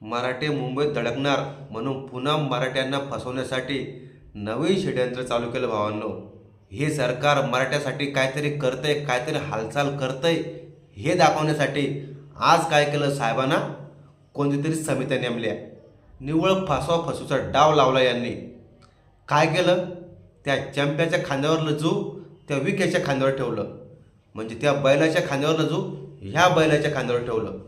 मराठे मुंबईत धडकणार म्हणून पुन्हा मराठ्यांना फसवण्यासाठी नवीन षडयंत्र चालू केलं भावांनो. हे सरकार मराठ्यासाठी काहीतरी करतंय काहीतरी हालचाल करतंय हे दाखवण्यासाठी आज काय केलं साहेबांना? कोणतीतरी समित्या नेमल्या. निव्वळ फसवा फसूचा डाव लावला यांनी. काय केलं? त्या चंप्याच्या खांद्यावर लजू त्या विक्याच्या खांद्यावर ठेवलं. म्हणजे त्या बैलाच्या खांद्यावर लजू ह्या बैलाच्या खांद्यावर ठेवलं.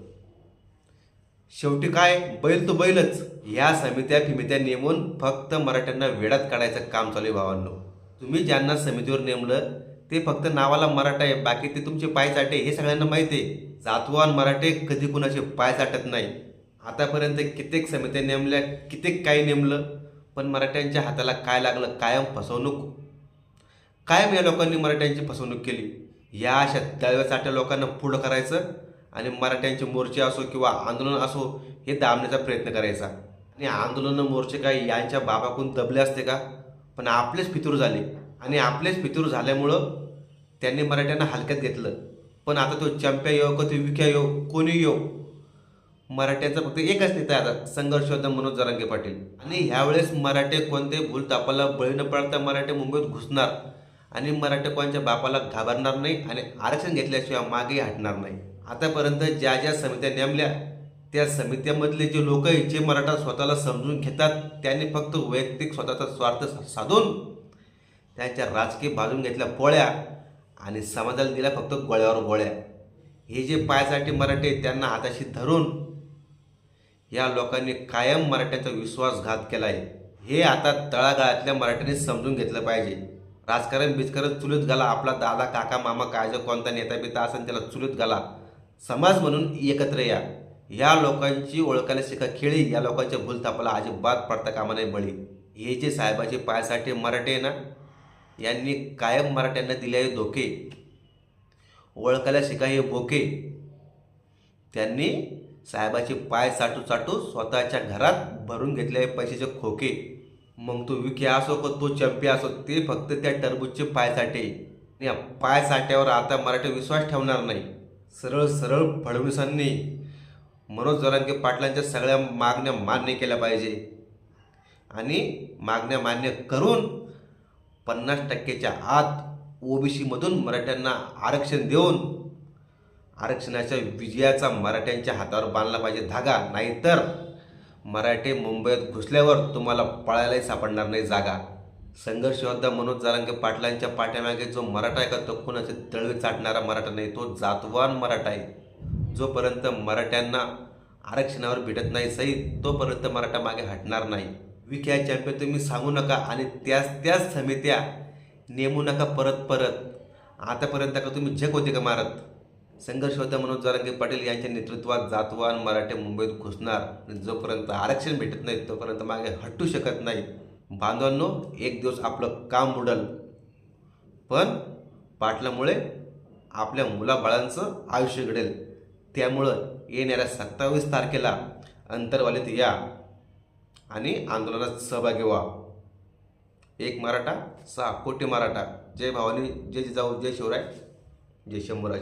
शेवटी काय? बैल तो बैलच. या समित्या फिमित्या नेमून फक्त मराठ्यांना वेळात काढायचं काम चालू आहे भावांनो. तुम्ही ज्यांना समितीवर नेमलं ते फक्त नावाला मराठा आहे. बाकी ते तुमचे पाय चाटे हे सगळ्यांना माहिती आहे. जातवान मराठे कधी कुणाचे पाय चाटत नाही. आतापर्यंत कित्येक समित्या नेमल्या कित्येक काही नेमलं पण मराठ्यांच्या हाताला काय लागलं कायम फसवणूक. कायम या लोकांनी मराठ्यांची फसवणूक केली. या अशा दळव्या चाट्या लोकांना पुढं करायचं आणि मराठ्यांचे मोर्चे असो किंवा आंदोलन असो हे दाबण्याचा प्रयत्न करायचा. आणि आंदोलन मोर्चे काय यांच्या बाबाकडून दबले असते का? पण आपलेच फितूर झाले. आणि आपलेच फितूर झाल्यामुळं त्यांनी मराठ्यांना हलक्यात घेतलं. पण आता तो चंप्या येऊ का तो विख्या येऊ कोणी येऊ मराठ्यांचा फक्त एकच नेता आता संघर्ष होता मनोज जरांगे पाटील. आणि ह्यावेळेस मराठे कोणते भूल तापाला बळी न पडता मराठे मुंबईत घुसणार? आणि मराठे कोणच्या बापाला घाबरणार नाही आणि आरक्षण घेतल्याशिवाय मागे हटणार नाही? आतापर्यंत ज्या ज्या समित्या नेमल्या त्या समित्यामधले जे लोक आहेत जे मराठा स्वतःला समजून घेतात त्यांनी फक्त वैयक्तिक स्वतःचा स्वार्थ साधून त्यांच्या राजकीय बाजून घेतल्या पोळ्या आणि समाजाला दिल्या फक्त गोळ्यावर गोळ्या. हे जे पायासाठी मराठे आहेत, त्यांना हाताशी धरून या लोकांनी कायम मराठ्यांचा विश्वासघात केला आहे हे आता तळागाळातल्या मराठ्यांनी समजून घेतलं पाहिजे. राजकारण बिजकारण चुलीत घाला आपला दादा काका मामा काय जो कोणता नेता बिता असेल त्याला चुलीत घाला. समाज म्हणून एकत्र या. या लोकांची ओळखायला शिका खेळी या लोकांच्या भूलथापाला अजिबात पडता कामा नाही बळी. हे जे साहेबाचे पायासाठी मराठे आहे ना यांनी कायम मराठ्यांना दिले धोके. ओळखायला शिका हे बोके त्यांनी साहेबाचे पाय साठू चाटू स्वतःच्या घरात भरून घेतले आहे पैशाचे खोके. मग तो विखे असो का तो चंपी असो ते फक्त त्या टरबूजचे पाय साठे. आणि या पाय साठ्यावर आता मराठी विश्वास ठेवणार नाही. सरळ सरळ फडणवीसांनी मनोज जरांगे पाटलांच्या सगळ्या मागण्या मान्य केल्या पाहिजे. आणि मागण्या मान्य करून पन्नास टक्केच्या आत ओबीसीमधून मराठ्यांना आरक्षण देऊन आरक्षणाच्या विजयाचा मराठ्यांच्या हातावर बांधला पाहिजे धागा. नाहीतर मराठे मुंबईत घुसल्यावर तुम्हाला पळायलाही सापडणार नाही जागा. संघर्ष योद्धा मनोज जारांगे पाटलांच्या पाठ्यामागे जो मराठा आहे का तो कुणाचे तळवे चाटणारा मराठा नाही तो जातवान मराठा आहे. जोपर्यंत मराठ्यांना आरक्षणावर भेटत नाही सही तोपर्यंत मराठा मागे हटणार नाही. विख्या चॅम्पियन तुम्ही सांगू नका आणि त्याच त्याच समित्या नेमू नका परत परत. आतापर्यंत का तुम्ही झक होते का मारत? संघर्ष होता मनोज जारंगे पाटील यांच्या नेतृत्वात जातवान मराठे मुंबईत घुसणार. जोपर्यंत आरक्षण भेटत नाही तोपर्यंत मागे हटू शकत नाही. बांधवांनो एक दिवस आपलं काम बुडल. पण पाटलामुळे आपल्या मुलाबाळांचं आयुष्य घडेल. त्यामुळं येणाऱ्या सत्तावीस तारखेला अंतरवालीत या आणि आंदोलनात सहभागी व्हा. एक मराठा सहा कोटी मराठा. जय भावानी जय जिजाऊ जय शिवराय जय शंभूराज.